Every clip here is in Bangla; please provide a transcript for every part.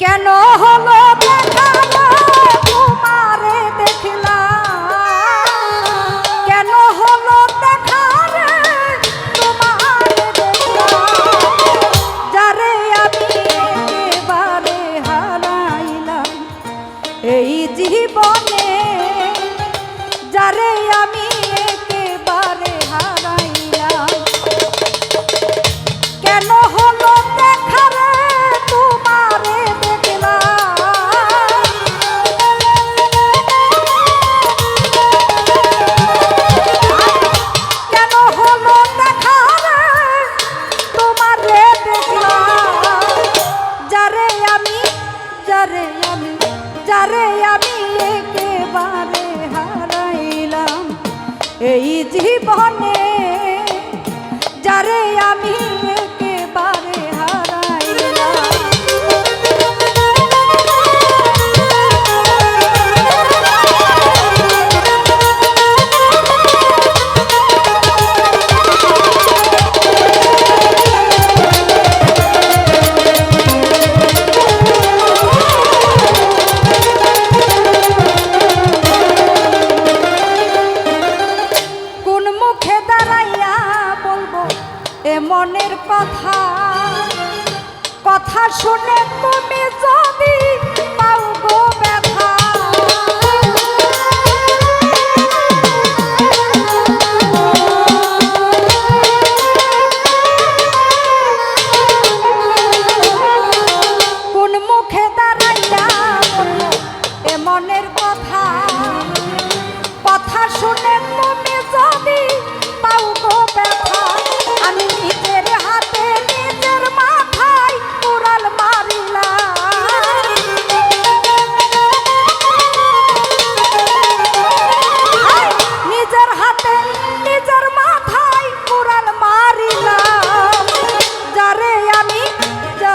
কেন হলো যারে আমি যারে আমি কথা শুনে তুমি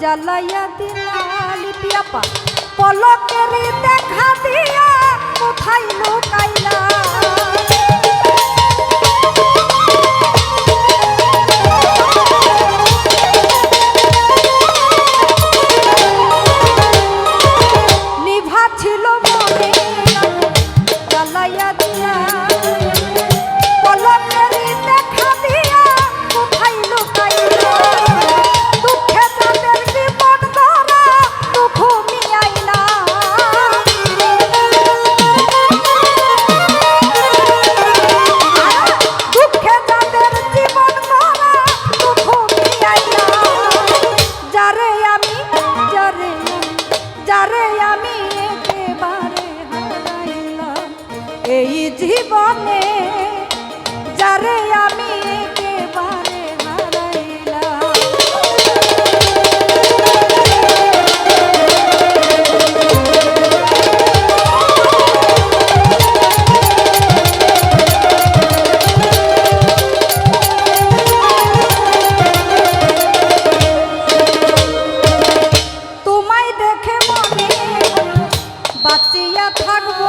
জ্বালাইয়া দিলা লিপিয়াপা পলকের দেখা দিয়া কোথায় লোকাইলা? জীবনে যারে আমি একেবারে হারাইলাম। তোমায় দেখে মনে বাঁচিয়া থাকব।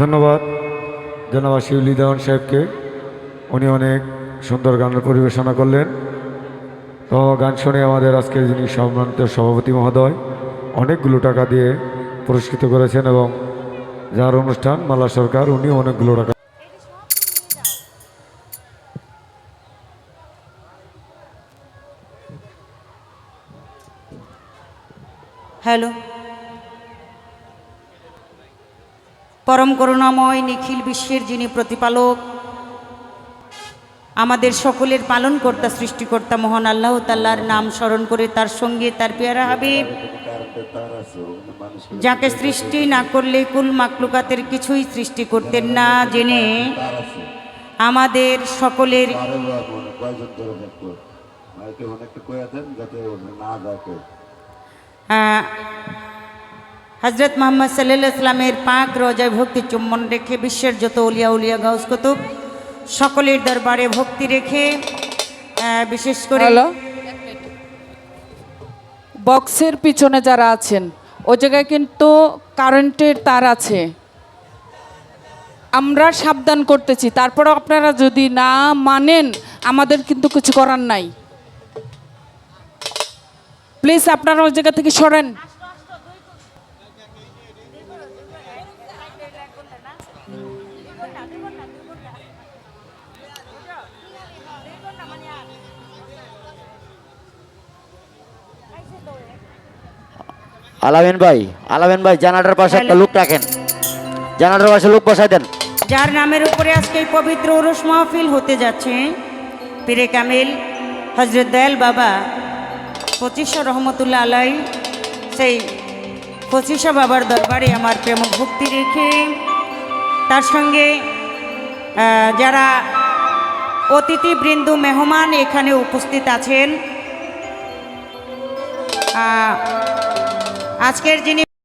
ধন্যবাদ জনাব শিউলি দেওয়ান সাহেবকে। উনি অনেক সুন্দর গানের পরিবেশনা করলেন। তো গান শুনে আমাদের আজকের যিনি সম্মানিত সভাপতি মহোদয়, অনেকগুলো টাকা দিয়ে পুরস্কৃত করেছেন এবং যার অনুষ্ঠান মালা সরকার উনি অনেকগুলো টাকা হ্যালো। পরম করুণাময়, নিখিল বিশ্বের যিনি প্রতিপালক, আমাদের সকলের পালন কর্তা সৃষ্টিকর্তা, মহান আল্লাহ তাল্লার নাম স্মরণ করে তার সঙ্গে তার পেয়ারা হাবিব, যাকে সৃষ্টি না করলে কুল মাকলুকাতের কিছুই সৃষ্টি করতেন না, জেনে আমাদের সকলের কেউ হজরত মোহাম্মদ সাল্লাহ ইসলামের পাক রোজায় ভক্তি চুম্বন রেখে বিশ্বের যত উলিয়া উলিয়া গাউস কুতুব সকলের দরবারে ভক্তি রেখে বিশেষ করে বক্সের পিছনে যারা আছেন, ও জায়গায় কিন্তু কারেন্টের তার আছে। আমরা সাবধান করতেছি তারপরে আপনারা যদি না মানেন, আমাদের কিন্তু কিছু করার নাই। প্লিজ আপনারা ওই জায়গা থেকে সরেন। আলামিন ভাই আলামিন ভাই জানাটার পাশে একটা লোক রাখেন। জানাটার পাশে লোক বসাই দেন। যার নামের উপরে আজকে এই পবিত্র উরুস মাহফিল হতে যাচ্ছে, পীরে কামিল হজরত দয়াল বাবা পঁচিশশো রহমতুল্লাহ আলাই, সেই পঁচিশশো বাবার দরবারে আমার প্রেম ভক্তি রেখে, তার সঙ্গে যারা অতিথিবৃন্দ মেহমান এখানে উপস্থিত আছেন আজকের যিনি